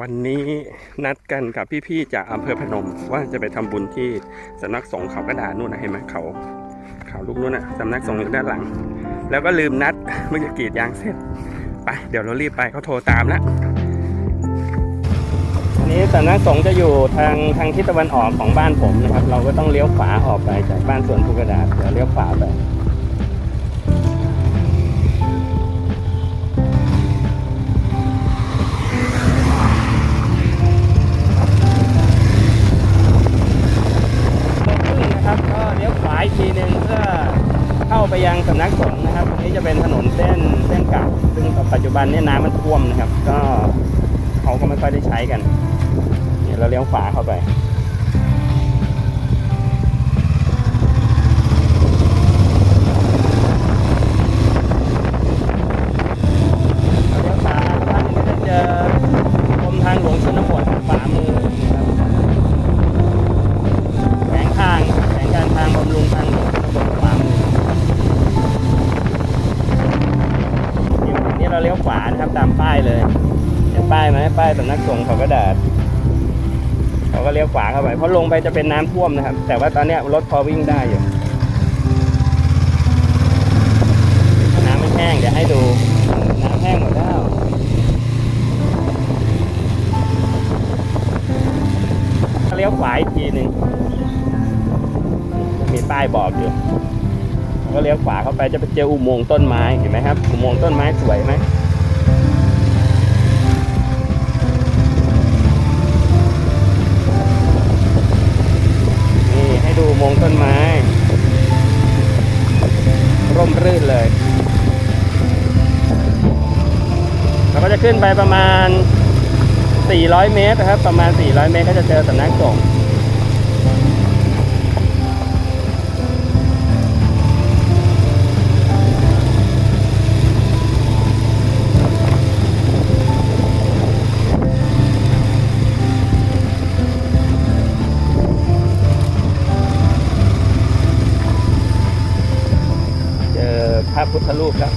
วันนี้นัดกันกับพี่ๆจากอำเภอพนม ว่าจะไปทำบุญที่สำนักสงฆ์เขากระดานนู่นนะเห็นไหมเขา เขาลูกนู่นนะสำนักสงฆ์อยู่ด้านหลัง แล้วก็ลืมนัดเมื่อกี้กรีดยางเสร็จไปเดี๋ยวเรารีบไปเขาโทรตามแล้วอันนี้สำนักสงฆ์จะอยู่ทางทางทิศตะวันออกของบ้านผมนะครับ เราก็ต้องเลี้ยวขวาออกไปจากบ้านสวนภูกระดาษเดี๋ยวเลี้ยวขวาไป ปัจจุบันเนี่ยน้ำมันท่วมนะครับ ก็เขาก็ไม่ค่อยได้ใช้กันเนี่ยเราเลี้ยวขวาเข้าไปเราเลี้ยวขวาท่านก็จะเจอกรมทางหลวงชนบทขวามือนะครับ แผงทางแผงการทางบำรุงทางหลวงชนบทขวามือนี่เราเลี้ยวขวานะครับตามป้ายเลยเห็น ป้ายไหมป้ายสำนักสงฆ์เขากระดาเขาก็เลี้ยวขวาเข้าไปเพราะลงไปจะเป็นน้ำท่วมนะครับ แต่ว่าตอนเนี้ยรถพอวิ่งได้อยู่น้ำไม่แห้งเดี๋ยวให้ดูน้ำแห้งหมดแล้วเลี้ยวขวาอีกทีหนึ่งมีป้ายบอกอยู่ก็เลี้ยวขวาเข้าไปจะไปเจออุโมงค์ต้นไม้เห็นไหมครับ อุโมงค์ต้นไม้สวยไหม จะขึ้นไปประมาณ 400 เมตรนะครับ ประมาณ 400 เมตรก็จะเจอสำนักสงฆ์เจอพระพุทธรูปครับ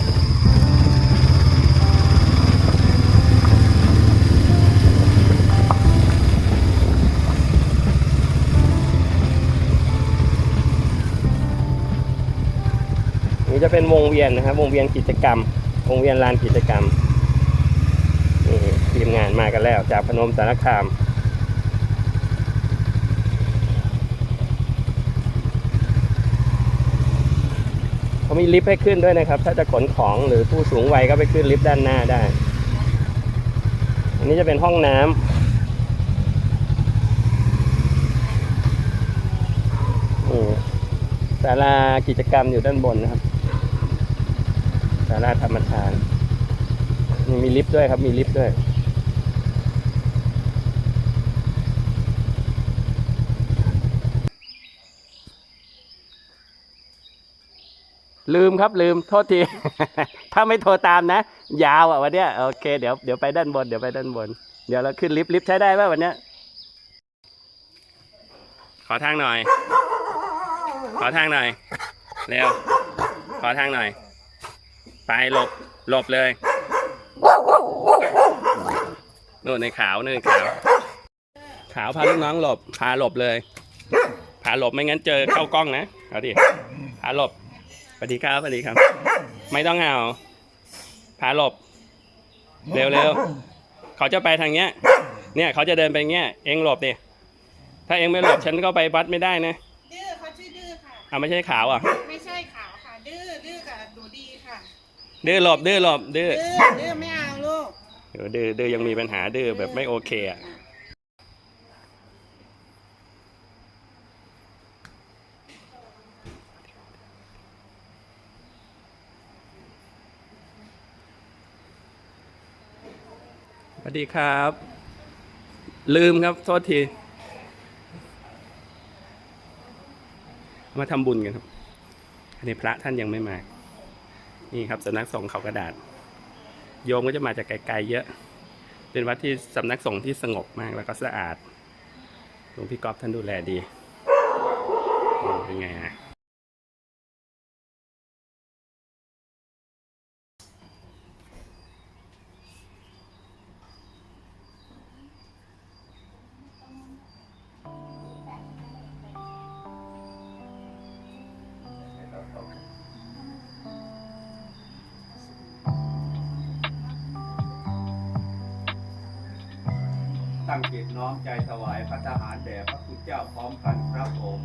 นี่จะเป็นวงเวียนนะครับ วงเวียนกิจกรรม วงเวียนลานกิจกรรมนี่ทีมงานมากันแล้ว จากพนมสารคามเขามีลิฟต์ให้ขึ้นด้วยนะครับ ถ้าจะขนของหรือผู้สูงวัยก็ไปขึ้นลิฟต์ด้านหน้าได้ อันนี้จะเป็นห้องน้ำนี่ศาลากิจกรรมอยู่ด้านบนนะครับ ศาลาธรรมทานนี่มีลิฟต์ด้วยครับมีลิฟต์ด้วยลืมครับลืมโทษที ถ้าไม่โทรตามนะ ยาวอะวันเนี้ยโอเคเดี๋ยวเดี๋ยวไปด้านบนเดี๋ยวไปด้านบน เดี๋ยวเราขึ้นลิฟต์ลิฟต์ใช้ได้ป่ะวันเนี้ยขอทางหน่อย ขอทางหน่อย เร็ว ขอทางหน่อย ไปหลบหลบเลยนู่นในขาวนู่นในขาว ขาวพาลูกน้องหลบ พาหลบเลยพาหลบไม่งั้นเจอเข้ากล้องนะเอาดิพาหลบสวัสดีครับสวัสดีครับ ไม่ต้องเอาพาหลบ เร็วเร็วเขาจะไปทางเนี้ย เนี่ยเขาจะเดินไปเงี้ยเองหลบดิถ้าเองไม่หลบฉันก็ไปวัดไม่ได้นะดื้อเขาชื่อดื้อค่ะเอาไม่ใช่ขาวอะไม่ใช่ขาวค่ะดื้อดื้อกับดูดีค่ะ ดื้อหลบดื้อหลบดื้อดื้อดื้อไม่เอาลูก เดี๋ยวดื้อดื้อยังมีปัญหาดื้อแบบไม่โอเคอะ สวัสดีครับ ลืมครับ โทษที มาทำบุญกันครับ อันนี้พระท่านยังไม่มา นี่ครับสำนักสงฆ์เขากระดาษ โยมก็จะมาจากไกลๆเยอะ เป็นวัดที่สำนักสงฆ์ที่สงบมากแล้วก็สะอาดหลวงพี่ก๊อฟท่านดูแลดีเป็นไงฮะ ตั้งจิตน้อมใจถวายพระทหารแด่พระคุณเจ้าพร้อมกันครับผม